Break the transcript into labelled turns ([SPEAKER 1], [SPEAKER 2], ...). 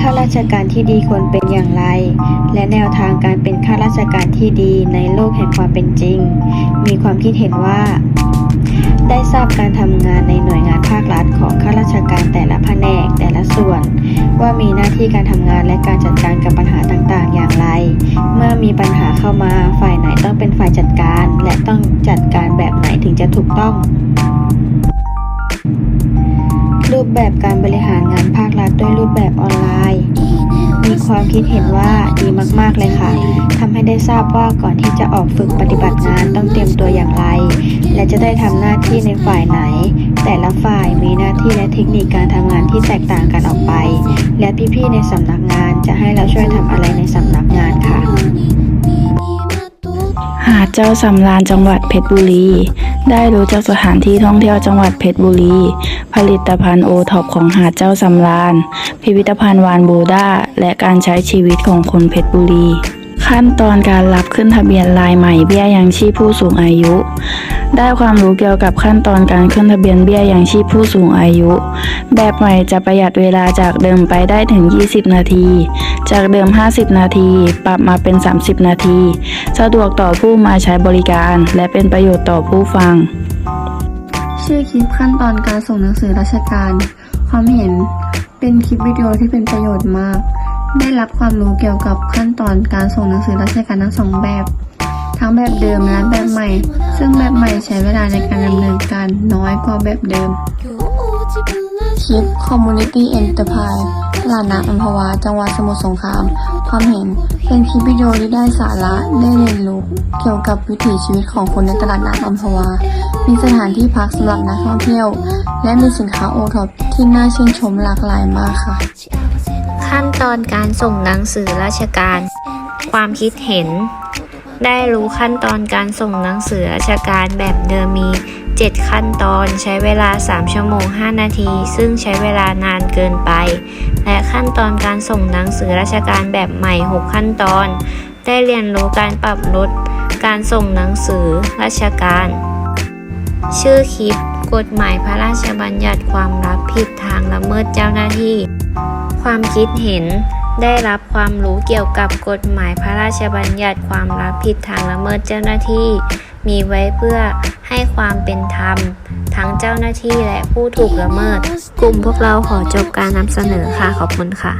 [SPEAKER 1] ข้าราชการที่ดีควรเป็นอย่างไร และแนวทางการเป็นข้าราชการที่ดีในโลกแห่งความเป็นจริง มีความคิดเห็นว่า ได้ทราบการทำงานในหน่วยงานภาครัฐของข้าราชการแต่ละแผนกแต่ละส่วน ว่ามีหน้าที่การทำงานและการจัดการกับปัญหาต่างๆ อย่างไร เมื่อมีปัญหาเข้ามาฝ่ายไหนต้องเป็นฝ่ายจัดการ และต้องจัดการแบบไหนถึงจะถูกต้อง รูปแบบการบริหารงานภาครัฐด้วยรูปแบบออนไลน์ มีความคิดเห็นว่าดีมากๆเลยค่ะทำให้ได้ทราบว่าก่อนที่จะออกฝึกปฏิบัติงานต้องเตรียมตัวอย่างไร และจะได้ทำหน้าที่ในฝ่ายไหน แต่ละฝ่ายมีหน้าที่และเทคนิคการทำงานที่แตกต่างกันออกไป และพี่ๆในสำนักงานจะให้เราช่วยทำอะไรในสำนักงานค่ะ
[SPEAKER 2] หาดเจ้าสำราญจังหวัดเพชรบุรี ได้รู้จักสถานที่ท่องเที่ยวจังหวัดเพชรบุรี ผลิตภัณฑ์โอท็อปของหาดเจ้าสำราญ พิพิธภัณฑ์วานบูดาและการใช้ชีวิตของคนเพชรบุรี ขั้นตอนการรับขึ้นทะเบียนลายใหม่เบี้ยยังชีพผู้สูงอายุ ได้ความรู้เกี่ยวกับขั้นตอนการขึ้นทะเบียนเบี้ยยังชีพผู้สูงอายุ แบบใหม่จะประหยัดเวลาจากเดิมไปได้ถึง 20 นาที จากเดิม 50 นาที ปรับมาเป็น 30 นาที สะดวกต่อผู้มาใช้บริการ และเป็นประโยชน์ต่อผู้ฟัง
[SPEAKER 3] ชื่อคลิปขั้นตอนการส่งหนังสือราชการ ความเห็นเป็นคลิปวิดีโอที่เป็นประโยชน์มาก ได้รับความรู้เกี่ยวกับขั้นตอนการส่งหนังสือราชการทั้งสองแบบ ทั้งแบบเดิมและแบบใหม่ ซึ่งแบบใหม่ใช้เวลาในการดำเนินการน้อยกว่าแบบเดิมคลิป Community Enterprise ตลาดน้ำอัมพวา จังหวัดสมุทรสงคราม ความเห็น เป็นคลิปวิดีโอที่ได้สาระได้เรียนรู้เกี่ยวกับวิถีชีวิตของคนในตลาดน้ำอัมพวา มีสถานที่พักสำหรับนักท่องเที่ยว และมีสินค้าโอท็อปที่น่าชื่นชมหลากหลายมากค่ะ
[SPEAKER 4] ขั้นตอนการส่งหนังสือราชการ ความคิดเห็น ได้รู้ขั้นตอนการส่งหนังสือราชการแบบเดิมมี 7 ขั้นตอนใช้เวลา 3 ชั่วโมง 5 นาที ซึ่งใช้เวลานานเกินไป และขั้นตอนการส่งหนังสือราชการแบบใหม่ 6 ขั้นตอน ได้เรียนรู้การปรับลดการส่งหนังสือราชการ ชื่อคลิปกฎหมายพระราชบัญญัติความรับผิดทางละเมิดเจ้าหน้าที่ ความคิดเห็น ได้รับความรู้เกี่ยวกับกฎหมายพระราชบัญญัติความรับผิดทางละเมิดเจ้าหน้าที่ มีไว้เพื่อให้ความเป็นธรรม ทั้งเจ้าหน้าที่และผู้ถูกละเมิด กลุ่มพวกเราขอจบการนำเสนอค่ะ ขอบคุณค่ะ